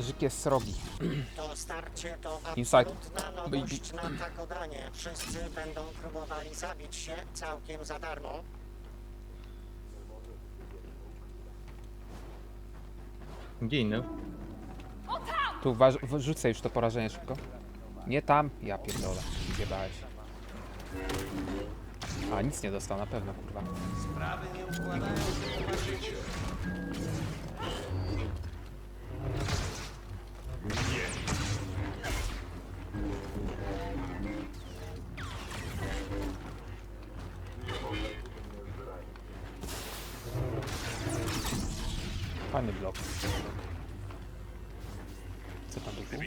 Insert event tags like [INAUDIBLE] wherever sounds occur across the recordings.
Żykie srogi. To starcie to [CLEARS THROAT] Inside. absolutna nowość na takodanie. Wszyscy będą próbowali zabić się całkiem za darmo. Gdzie inny? Tu waż, rzucę już to porażenie szybko. Nie tam. Ja pierdolę. Zjebałeś. A, nic nie dostał na pewno, kurwa. Fajny blok. Co tam było?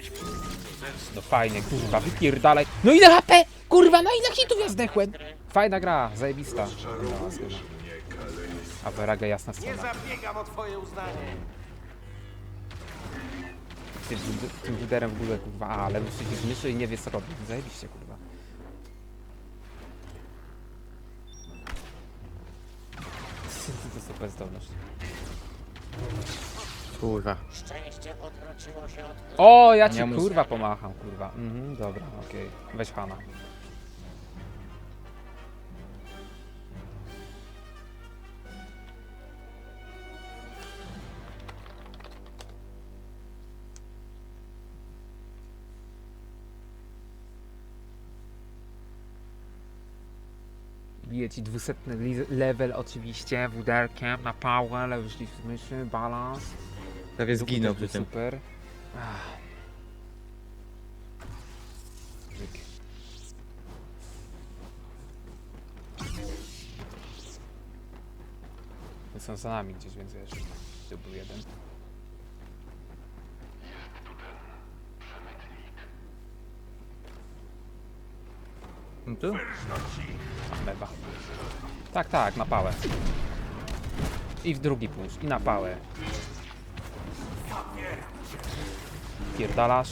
No fajnie, kurwa, wypierdalaj. No ile HP? Kurwa, na ile hitów ja zdechłem? Fajna gra, zajebista. No. A Veraga jasna Nie strona. zabiegam o twoje uznanie. Tym, tym liderem w ogóle, kurwa, a, lewy przycisk myszy i nie wie co robi. Zajebiście, kurwa. [LAUGHS] To super zdolność. Kurwa. Szczęście odwróciło się od O, ja ci kurwa pomacham, kurwa. Mhm, dobra, okej. Weź Hana. Bije ci dwusetny li- level oczywiście, wuderkiem na pałę, lewy przycisk myszy, balans. Prawie zginął przy tym. Super. Ach. Żyk. One Są za nami gdzieś, więc wiesz. Tu był jeden. No tu? Meba. Tak, tak, na pałę. I w drugi pusz, i na pałę. Pierdalasz.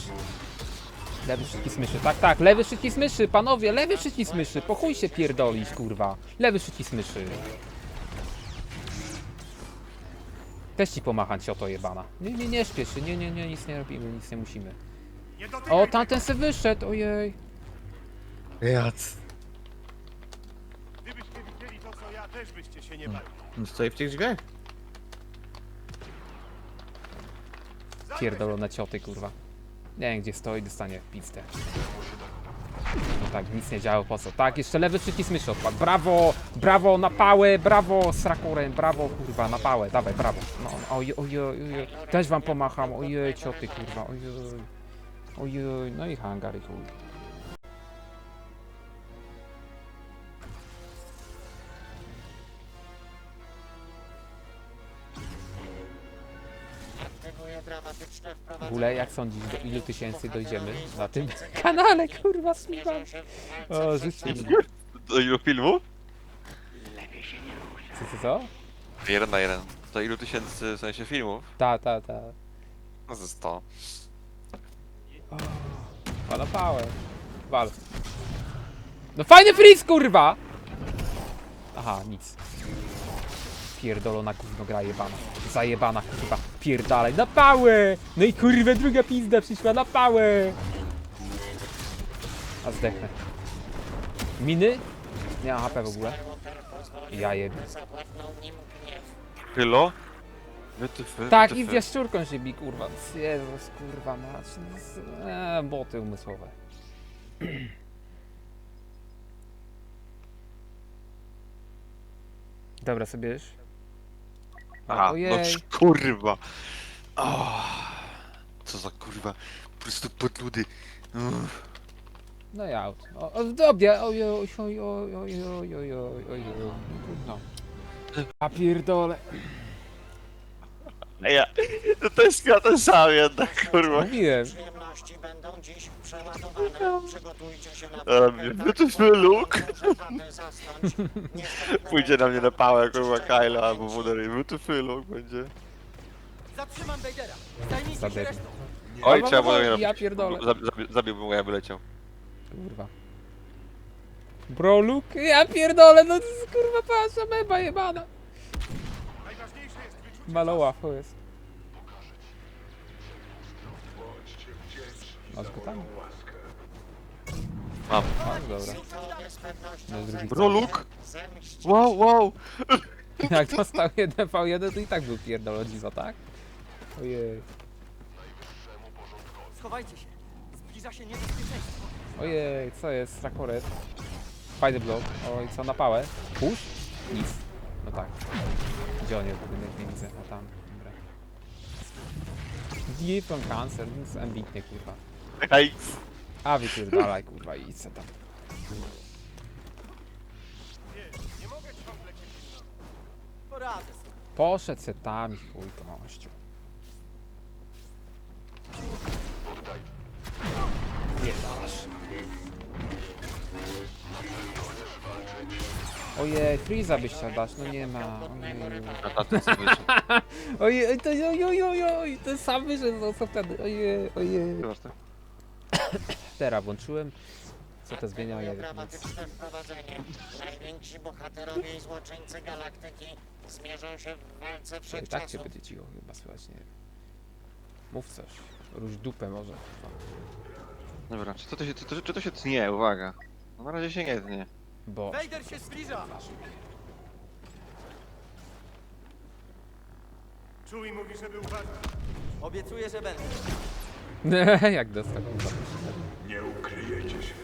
Lewy przycisk myszy, tak, tak, lewy przycisk myszy, panowie, lewy przycisk myszy, po chuj się pierdolić, kurwa. Lewy przycisk myszy. Też ci pomacham, cioto jebana. Nie, nie, nie śpiesz się, nie, nie, nie, nic nie robimy, nic nie musimy. O, tamten se wyszedł, ojej. Jac. Gdybyście widzieli to, co ja, też byście się nie bali. On stoi w tych drzwiach? Pierdolone cioty, kurwa. Nie wiem, gdzie stoi, dostanie pizdę. No tak, nic nie działo, po co? Tak, jeszcze lewy przycisk myszy odpadł. Brawo, brawo, na pałę, brawo, srakorem, brawo, kurwa, na pałę, dawaj, brawo. No, ojej, ojej, ojej, też wam pomacham, ojej, cioty, kurwa, ojej. Ojej, no i hangar i chuj. Ogóle, jak sądzisz, do ilu tysięcy dojdziemy na tym [LAUGHS] kanale, kurwa, słucham. O, życie mi. Do ilu filmów? Co, co, co? Jeden na jeden. Do ilu tysięcy w sensie filmów? Ta, ta, ta. No ze 100. Pada pałę. Wal. No fajny freeze, kurwa! Aha, nic. Pierdolona gówno gra jebana. Zajebana, kurwa. Pierdalaj, na pałę! No i kurwa, druga pizda przyszła, na pałę! A zdechnę. Miny? Nie mam HP w ogóle. Ja jebie. Tylo? Wytyfy, Tak, i z jaszczurką się bi, kurwa. Jezus, kurwa, mać. Eee, boty umysłowe. [CLEARS THROAT] Dobra, sobie już. No Ojej. kurwa. O, co za kurwa. Po prostu podludy. Uff. No i out. O, o, dobra, oj, oj, oj, oj, oj, oj, oj, oj, oj, no. A pierdole. Ja, to, to jest ja ten sam jednak, kurwa. Mówiłem. Przyjemności będą dziś przeładowane. Przygotujcie się na mnie tak mocno, luk. zasnąć. Niestety [LAUGHS] Pójdzie na mnie na pałę, kurwa, Kyla albo Wuder i wytyfy luk będzie. Zatrzymam Vadera. Zajmijcie się Zadebil. resztą. Oj, trzeba było mnie ja robić. pierdolę. Zabi- zabi- Zabiłbym go, ja by leciał. Kurwa. Bro, Luke, ja pierdolę, no to jest kurwa pasza meba jebana. Najważniejsze jest wyczucie Maloła, to jest. Masz go tam? Mam. A, dobra. Witowie z pewnością No, drugi Roluk? Wow, wow! [LAUGHS] Jak dostał 1v1, to i tak był pierdolony Dzizo, tak? Ojej. Schowajcie się. Zbliża się niebezpieczeństwo. Ojej, co jest? Strakoret. Fajny blok. Oj, co na pałę? Push? Nic. No tak. Gdzie on jest? Budynek nie widzę. O tam. Dobra. Deep from cancer. Nic ambitnie, kurwa. Hej! A wypierdalaj, kurwa, i co tam. Poradzę sobie. Poszedł se tam i chuj. Ojej, Freeza byś chciał dać, no nie ma. Ojej. Na tatę sobie wyszedł. [LAUGHS] Ojej, to oj, oj, oj, oj, ten sam wyszedł, no co wtedy? Ojej, ojej. Że tak. [COUGHS] Teraz włączyłem. Co to zmienia? Nie wiem. Nic. dramatyczne wprowadzenie. Najwięksi bohaterowie i złoczyńcy galaktyki zmierzą się w walce i tak cię wszechczasów. będzie cicho chyba słychać, nie wiem. Mów coś. Róż dupę może. Dobra, czy to, to się, czy, to, czy to się tnie? Uwaga. No na razie się nie tnie. Bo... Vader się zbliża. Czuj mówi, żeby uważać. Obiecuję, że będę. [LAUGHS] Jak dostał kurwa. Nie ukryjecie się.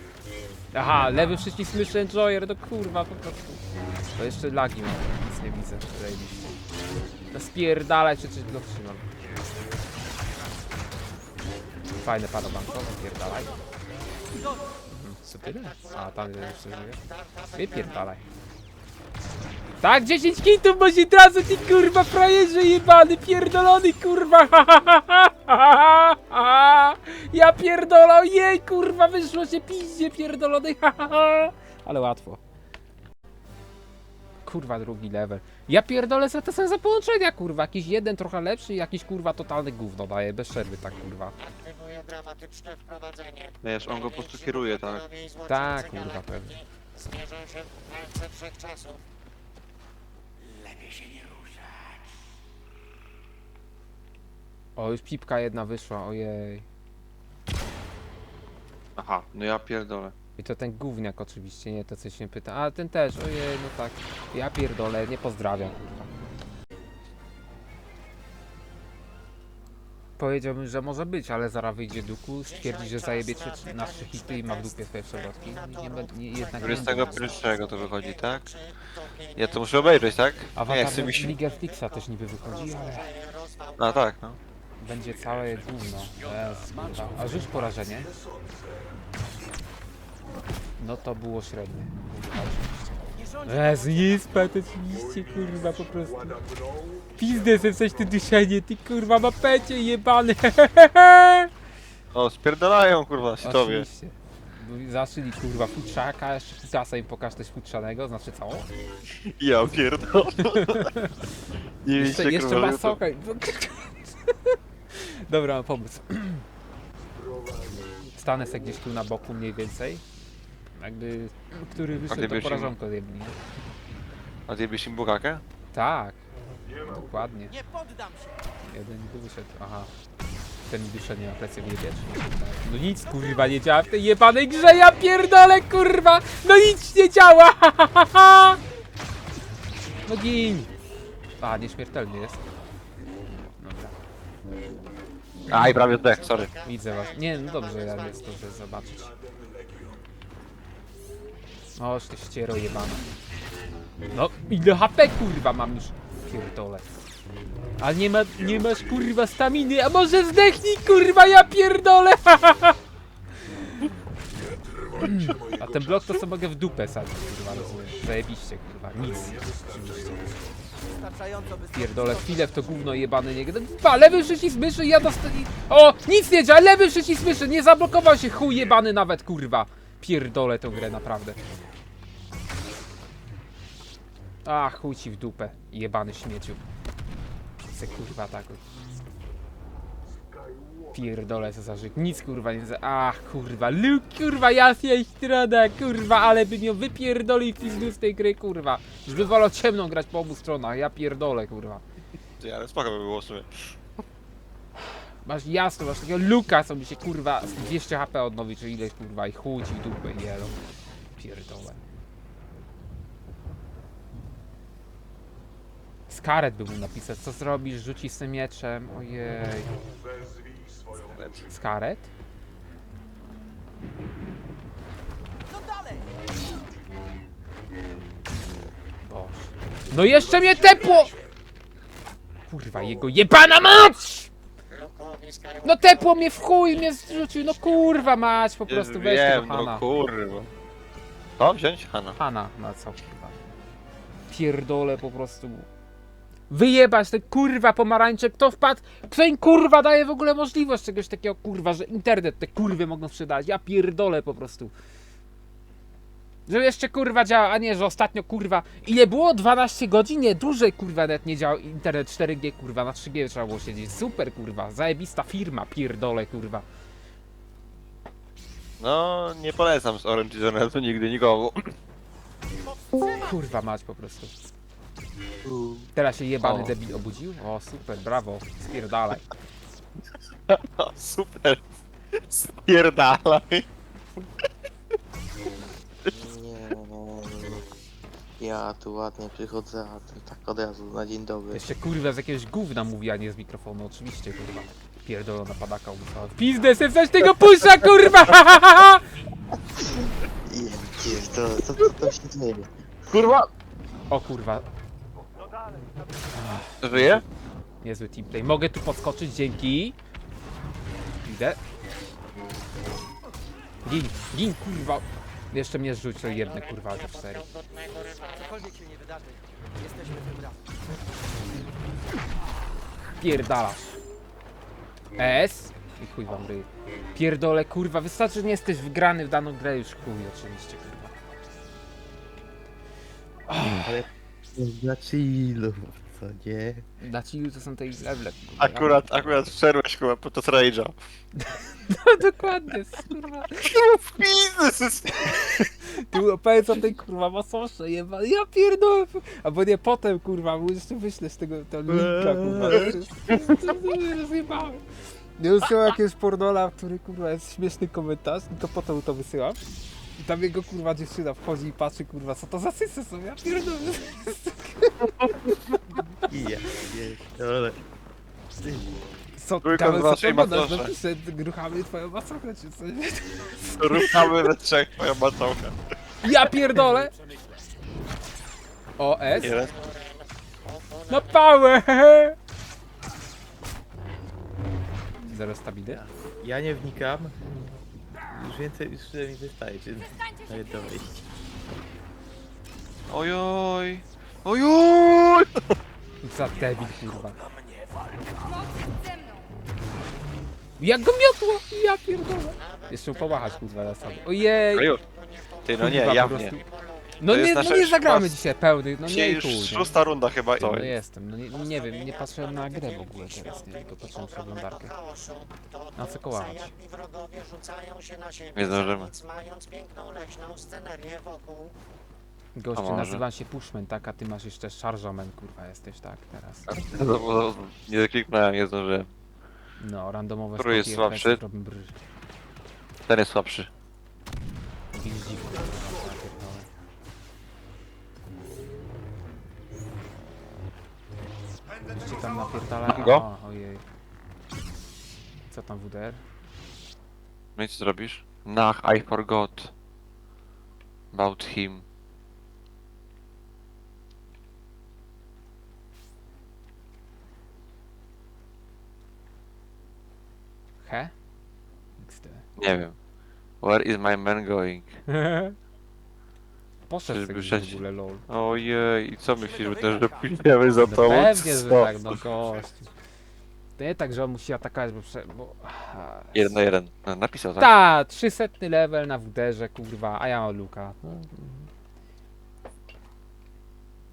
Aha, lewy przycisk myszy enjoyer, no kurwa po prostu. To jeszcze lagi mam, nic nie widzę, zajebiście. No spierdalaj, czy coś go trzymam. Fajne parabanko, spierdalaj. Mhm, Co tyle? A, tam jeszcze żyje. Wypierdalaj. Tak, 10 kitów, bo się tracę, ty kurwa frajerze jebany, pierdolony kurwa, ha, ha, ha, ha, ha, ha. Ja pierdolę, jej kurwa, wyszło się piździe pierdolony, ha, ha, ha. Ale łatwo. Kurwa, drugi level. Ja pierdolę, co to są za połączenia, kurwa, jakiś jeden trochę lepszy i jakiś kurwa totalny gówno daje, bez przerwy tak kurwa. Aktywuje dramatyczne wprowadzenie. Wiesz, on go po prostu kieruje, tak? Tak, kurwa, pewnie. Zmierzą się w walce wszechczasów. O, już pipka jedna wyszła, ojej. Aha, no ja pierdolę. I to ten gówniak oczywiście, nie to co się pyta. A ten też, ojej, no tak. Ja pierdolę, nie pozdrawiam, kurwa. Powiedziałbym, że może być, ale zaraz wyjdzie Duku, stwierdzi, że zajebie trzy, na trzy hity i ma w dupie swoje przewrotki. Nie, będę- nie, jednak nie będę. 21 to wychodzi, tak? Ja to muszę obejrzeć, tak? Nie, Avatar chcę mi się... Liga Flixa też niby wychodzi, ale A tak, no. Będzie całe gówno. Jezu, kurwa. A rzuć porażenie. No to było średnie. Jezu, nie spać oczywiście, kurwa, po prostu. Pizdę se coś ty duszenie, ty kurwa mapecie jebane. [LAUGHS] O, spierdalają, kurwa, się tobie. Oczywiście. Zaszyli kurwa futrzaka, jeszcze futasa im pokaż coś futrzanego, znaczy co? Ja pierdolę. [LAUGHS] Nie Jeszcze, wiecie, jeszcze kurwa, masoka. [LAUGHS] Dobra, mam pomysł. [CLEARS THROAT] Stanę se gdzieś tu na boku mniej więcej. Jakby, który wyszedł to byś im- porażonko nie? A byś im burakę? Tak. Dokładnie. Nie poddam się. Jeden tu wyszedł, aha. Ten mi wyszedł, nie ma plecy nie? No nic kurwa nie działa w tej jebanej grze, ja pierdolę kurwa! No nic nie działa! [LAUGHS] No gin! A, nieśmiertelny jest. Dobra, Aj, prawie zdech, sorry. widzę was. Nie, no dobrze, ja to, żeby zobaczyć. Oż ty ściero jebana. No, ile HP kurwa mam już? Pierdolę. A nie ma, nie masz kurwa staminy, a może zdechnij kurwa, ja pierdolę! [LAUGHS] A ten blok to sobie mogę w dupę sadzić, kurwa, rozumiem. Zajebiście, kurwa, nic. Pierdolę, chwilę w to gówno jebane nie Pa, lewy przycisk myszy, ja dostałem... O, nic nie działa, lewy przycisk myszy, nie zablokował się, chuj jebany nawet, kurwa. Pierdolę tą grę, naprawdę. A, chuj ci w dupę, jebany śmieciu. Se kurwa tak. Pierdolę co za żyk. Nic kurwa nie za... Ach kurwa, luk kurwa, jasna strona, kurwa, ale bym ją wypierdolił pizdu z tej gry, kurwa. Już by wolał ciemną grać po obu stronach, ja pierdolę, kurwa. Ty, ale spoko by było w sumie. Masz jasno, masz takiego luka, co mi się kurwa z 200 HP odnowi, czy ileś kurwa i chuj ci dupę jelo. Pierdolę. Skaret by mu napisać, co zrobisz, rzuci z tym mieczem, ojej. Skaret? No dalej! Boże. No jeszcze mnie tepło! Kurwa, jego jebana mać! Z No tepło mnie w chuj, mnie zrzucił, no kurwa mać, po prostu weź tego Wiem, Hana. no kurwa. Co wziąć? Hanna. Hana, na co kurwa. Pierdolę po prostu. Wyjebać ten kurwa pomarańcze, kto wpadł, kto im kurwa daje w ogóle możliwość czegoś takiego kurwa, że internet te kurwy mogą sprzedać, ja pierdolę po prostu. Że jeszcze kurwa działa, a nie, że ostatnio kurwa, ile było? 12 godzin? Nie, dłużej kurwa net nie działał internet 4G kurwa, na 3G trzeba było siedzieć, super kurwa, zajebista firma, pierdolę kurwa. No, nie polecam z Orange Internetu nigdy nikomu. Kurwa mać po prostu. Teraz się jebany O. debil obudził? O super, brawo, spierdalaj. [LAUGHS] O, super. Spierdalaj. Nie, no, ja tu ładnie przychodzę, a ty tak od razu na dzień dobry. Jeszcze kurwa z jakiegoś gówna mówi, a nie z mikrofonu, oczywiście kurwa. Pierdolona padaka umysłowa. Pizdę se coś tego pusza kurwa! [LAUGHS] Jedziesz, to, co to, to się dzieje? Kurwa! O kurwa, Żyje? niezły teamplay. Mogę tu podskoczyć, dzięki. Idę. Gin, gin kurwa. Jeszcze mnie rzuć o jedne kurwa, te cztery. Cokolwiek się nie wydarzy, jesteśmy tym razem. Pierdalasz. S? I chuj wam ryj. Pierdolę, kurwa, wystarczy, że nie jesteś wgrany w daną grę, już chuj oczywiście, kurwa. Dla chillu, co nie? Dla ci to są te level. kurwa. Akurat, akurat wszedłeś chyba podczas Rage'a. No dokładnie, kurwa. Biznes! Ty opowiedz o tej kurwa masosze, jeba. Ja pierdolę. Albo nie potem, kurwa, bo jeszcze wyślesz tego, tego linka, kurwa. Rozjebałem. Nie wysyłam jakiegoś pornola, który kurwa jest śmieszny komentarz, tylko potem to wysyłam. Tam jego kurwa dziewczyna wchodzi i patrzy kurwa, co to za sysy są, ja pierdolę. I ja, ale... Co, Trójka z co waszej to gadasz? macosze. Napiszę, ruchamy twoją masochę czy coś. Ruchamy we trzech, twoja macocha. Ja pierdolę! O, S? Jeden. Na pałę! Zero stabile. Ja nie wnikam. Już więcej, już mi wystarczy. Ale to wejść. Ojoj. Ojoj! Za debil, kurwa. Jak go miotło! Ja pierdolę! Jeszcze mu pomachać, kurwa, na sobie. Ojej! Ojoj. Ty, no nie, kurwa, po jawnie. prostu. No To jest nie, no nasza nie już zagramy chyba dzisiaj pełny, no nie Dzisiaj i już. No. szósta runda chyba. No Oj. jestem, no nie, nie wiem, nie patrzę na grę w ogóle teraz, nie, tylko patrzę na przeglądarkę. Na co kołamać? zajadli wrogowie rzucają się na siebie, Nie zdążymy. nic mając piękną leśną scenerię wokół. Gościu, może. nazywam się Pushman, tak, a ty masz jeszcze Chargeman, kurwa, jesteś, tak, teraz. No, Nie kliknąłem, nie zdążyłem. No, randomowe Który jest skoki, słabszy? robią. Ten jest słabszy. Jakieś dziwne, kurwa, ja Czy tam napierdala? Mam go? A, ojej. Co tam WDR? No i co zrobisz? Nach, I forgot. About him. He? XD. Nie wiem. Where is my man going? [LAUGHS] Poszedł Czyżby sobie w ogóle lol. Ojej, i co myślisz, że też pójdziemy za No tobą? pewnie, że Co? tak, no gość. To nie tak, że on musi atakować, bo... Prze... bo... a, Jeden na jeden. No, napisał, tak? Ta, 300 level na WD-że, kurwa, a ja mam Luka. No.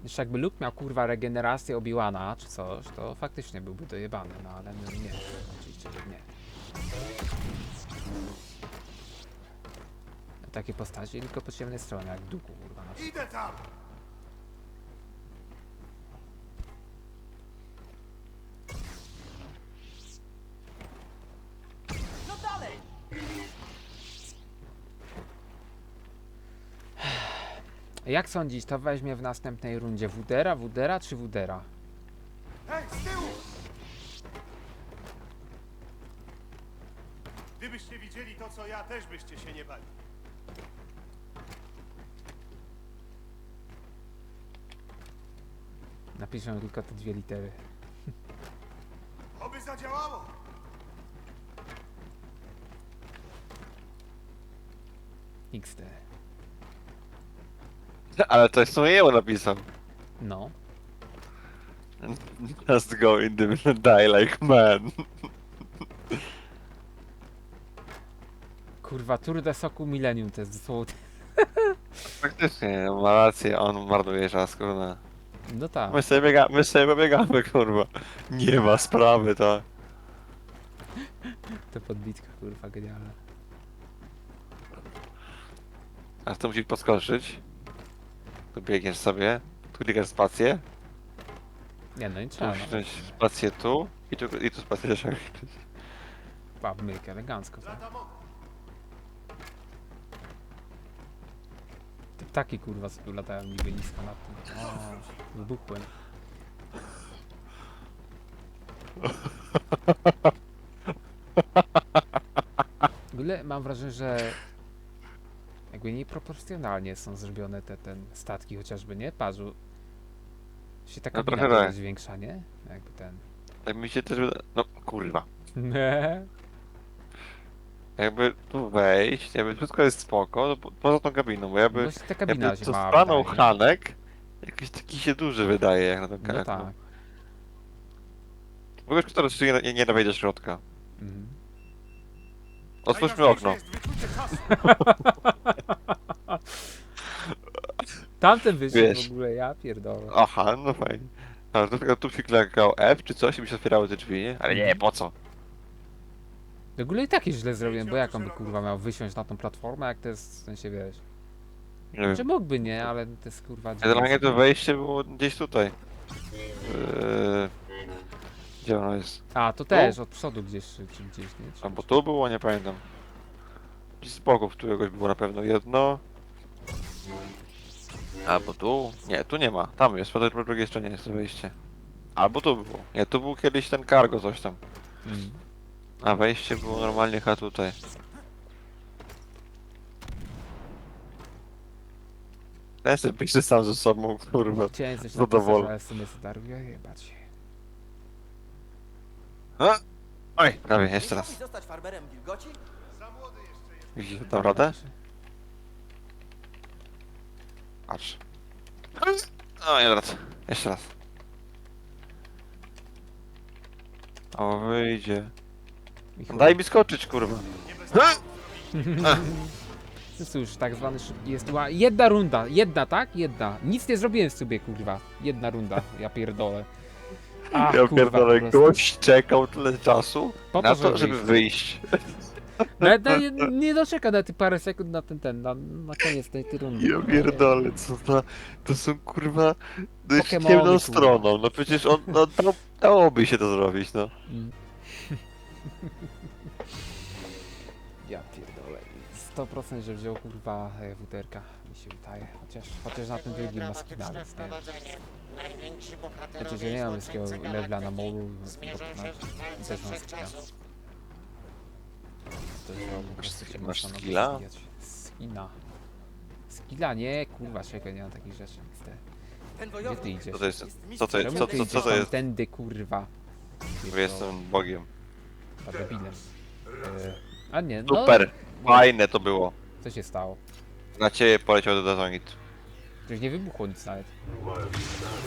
Jeszcze jakby Luke miał, kurwa, regenerację Obi-Wana czy coś, to faktycznie byłby dojebany, no ale no, nie, oczywiście, że nie takie postaci, tylko po ciemnej stronie, jak duku, kurwa. Idę tam! No dalej! [SIGHS] Jak sądzisz, to weźmie w następnej rundzie Wudera, Wudera czy Wudera? Hej, z tyłu! Gdybyście widzieli to, co ja, też byście się nie bali. Napiszę tylko te dwie litery. Oby zadziałało! XD. Ale to jest co jemu napisał. No. Just go in the middle, die like man. Kurwa, Tour de Soku Millennium to jest dosłownie. Faktycznie, ma rację, on marnuje czas, kurwa. No tak. My sobie, biega, my sobie pobiegamy, kurwa. Nie ma sprawy, tak. To podbitka, kurwa, genialna. A to musi podskoczyć. Tu biegniesz sobie, tu klikasz spację, Nie no, nie tu trzeba. musisz No. wziąć spację tu i tu, i tu spację też kliknąć. Pa, myk, elegancko. Tak. Ptaki, kurwa, sobie latają niby nisko nad tym. O, wybuchłem. W ogóle mam wrażenie, że jakby nieproporcjonalnie są zrobione te ten statki chociażby, nie? Parzu. Się ta No kabina trochę tak. jest większa, nie? Jakby ten. Tak mi się też wyda... No, kurwa. [LAUGHS] Nie. Jakby tu wejść, jakby wszystko jest spoko, no po, poza tą kabiną, bo jakby, Bo ta kabina jakby to ma. stanął wydaje. Hanek, jakiś taki się duży wydaje jak na tą No tak. W ogóle szkoda, że się nie, nie wejdzie do środka. Mhm. Otwórzmy okno. jest. [LAUGHS] Tamten wyszedł Wiesz. w ogóle, ja pierdolę. Aha, no fajnie. To tylko tu się klikał F czy coś i by się otwierały te drzwi, nie? Ale nie, po co? W ogóle i tak jest źle zrobiłem, bo jak on by kurwa miał wysiąść na tą platformę, jak to jest, w sensie wiesz. Nie wiem. Czy mógłby, nie, ale to jest kurwa... Generalnie to wejście było gdzieś tutaj. Yy... Gdzie ono jest? A, to też, od przodu gdzieś, czy czy gdzieś, nie? Czy, Albo tu było, nie pamiętam. Gdzieś z boków któregoś było na pewno jedno. Albo tu? Nie, tu nie ma. Tam jest, po tej po drugiej stronie jest to wejście. Albo tu było. Nie, tu był kiedyś ten cargo coś tam. Mm. A wejście było normalnie chyba tutaj. Ten sobie pisze sam ze sobą, kurwa. Chciałem coś Zadowolony. napisać, ale w sumie co targuje, jebać. A! Oj, prawie, jeszcze raz. chciałbyś zostać farmerem wilgoci? Widzicie tam radę? Patrz. O, nie raz. Jeszcze raz. O, wyjdzie. Michał, Daj mi skoczyć, kurwa. [LAUGHS] To jest już tak zwany szybki jest. Jedna runda, jedna, tak? Jedna. Nic nie zrobiłem sobie, kurwa. Jedna runda, ja pierdolę. Ach, Ja kurwa, pierdolę, po prostu. czekał tyle czasu Po to, na to, żeby wyjść. Nawet na, nie, nie doczeka na te parę sekund na ten, ten, na, na koniec tej, tej rundy. Ja pierdolę, co za... To są, kurwa, dość Pokemony, ciemną kurwa. stroną. No przecież on, no, da, dałoby się to zrobić, no. Mm. [LAUGHS] Ja pierdolę. 100% że wziął kurwa e, wuterka, mi się wydaje. Chociaż, chociaż na tym drugim ma skina, Dramatyczne więc nie wiem. wprowadzenie. Najwięksi bohaterowie Znaczy, że nie mam złoczyńcy levela na molu, bo- też mam skina. To jest po prostu się masz można skilla? rozwijać. Skina. Skilla? Nie, kurwa, czekaj, nie mam takich rzeczy. Ten Gdzie ty wojownik idziesz? Co to jest? Co to jest? Czemu Co, ty co, idziesz co to jest? tamtędy, kurwa? Bo jestem bogiem. A debilem. E, A nie, no... Super, fajne to było. Co się stało? Na ciebie poleciał do Dazonit. Przecież nie wybuchło nic nawet.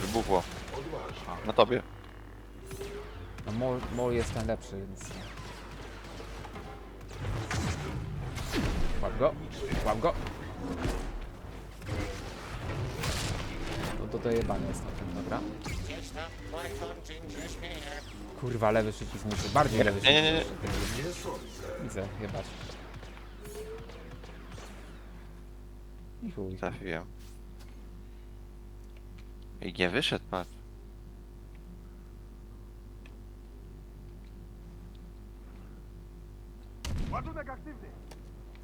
Wybuchło. Na tobie. No mol, mol jest ten lepszy, więc... nie. Łap go, łap go. No to dojebane jest na tym, dobra. Kurwa, lewy przycisk muszę, bardziej lewy Nie, nie, nie, nie. przycisk. Widzę, jebać. I chuj. Trafiłem. I nie wyszedł, patrz. Ładunek aktywny.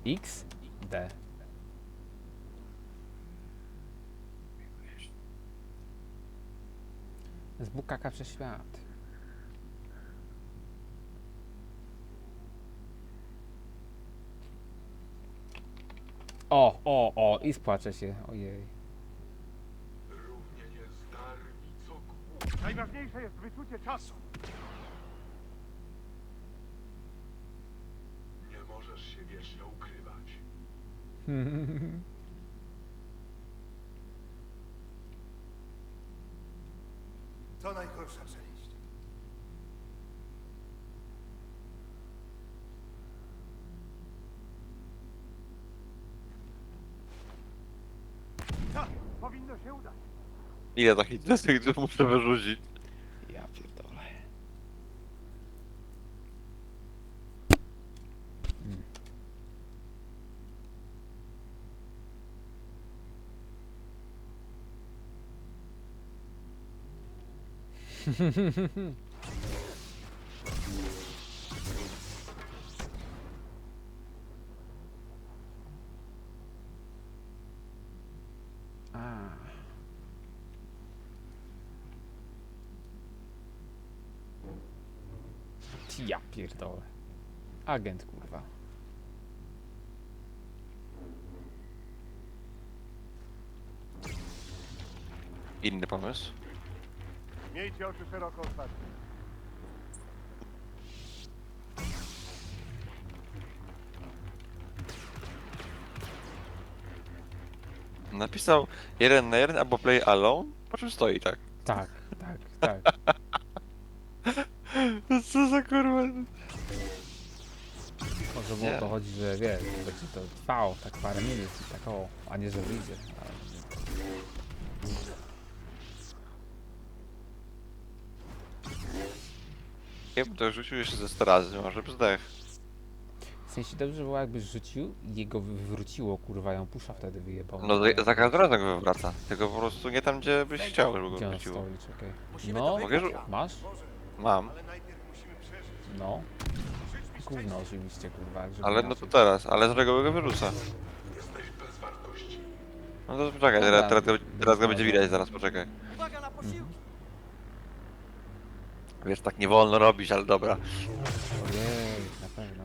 X, D. Z bukaka przez świat. O, o, o, i spłaczę się, ojej. Najważniejsze jest wyczucie czasu. Nie możesz się wiecznie ukrywać. [LAUGHS] To najgorsza część. Tak, powinno się udać. Ile takich [LAUGHS] desek muszę wyrzucić? Ja pierdolę. Mm. A. [LAUGHS] Ja pierdolę. Agent, kurwa. Inny pomysł. Miejcie oczy szeroko otwarte. Napisał jeden na jeden albo play alone, po czym stoi tak. Tak, tak, tak. [LAUGHS] Co za kurwa? Może było Nie. to chodzi, że wiesz, że będzie to trwało tak parę minut i tak o, a nie że wyjdzie. Ale... Bym to rzucił jeszcze ze 100 razy, może by zdech. W sensie dobrze było jakbyś rzucił i jego wywróciło, kurwa, ją pusza wtedy wyjebał. No za, za każdym razem go wywraca. Tylko po prostu nie tam, gdzie byś chciał, żeby go Gdzie on wróciło. stoi, czekaj. No, Mogę rzu- masz? Mam, Ale najpierw musimy przeżyć. No. Gówno oczywiście, kurwa. jak żeby ale no inaczej. to teraz, ale z czego go wyrzuca? Jesteś bez wartości. No to poczekaj, teraz, teraz, go, teraz go będzie widać, zaraz poczekaj. Uwaga na posiłki! Wiesz, tak nie wolno robić, ale dobra. Ojej, na pewno.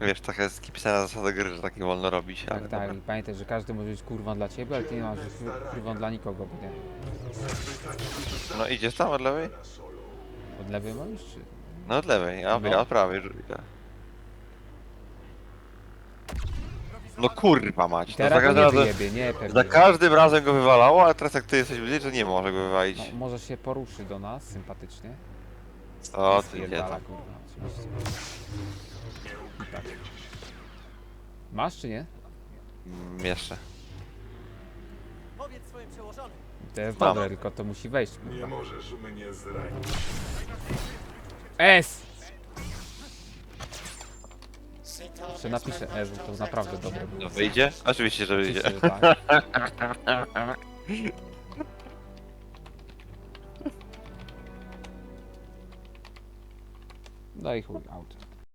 Wiesz, taka jest pisana zasada gry, że tak nie wolno robić, ale Tak, tak. dobra. I pamiętaj, że każdy może być kurwą dla ciebie, ale ty nie masz być kurwą dla nikogo, bo nie. No idziesz tam od lewej? Od lewej możesz, czy... No od lewej, a No. od prawej rzuć. tak. No kurwa mać, no za Teraz każdym nie razem, wyjebie, nie pewnie. za każdym razem go wywalało, a teraz jak ty jesteś bliżej, to nie może go wywalić. No, może się poruszy do nas sympatycznie. O, ty nie spierdala, tam. kurwa, oczywiście. I tak. Masz czy nie? Mm, Jeszcze. Powiedz swoim przełożonym. To jest Mam. dobre, tylko to musi wejść. Nie Kurwa. możesz mnie zranić. S! Jeszcze napiszę bo to naprawdę dobre było. No wyjdzie? Oczywiście, że wyjdzie. Oczywiście, że tak. No i chuj, out.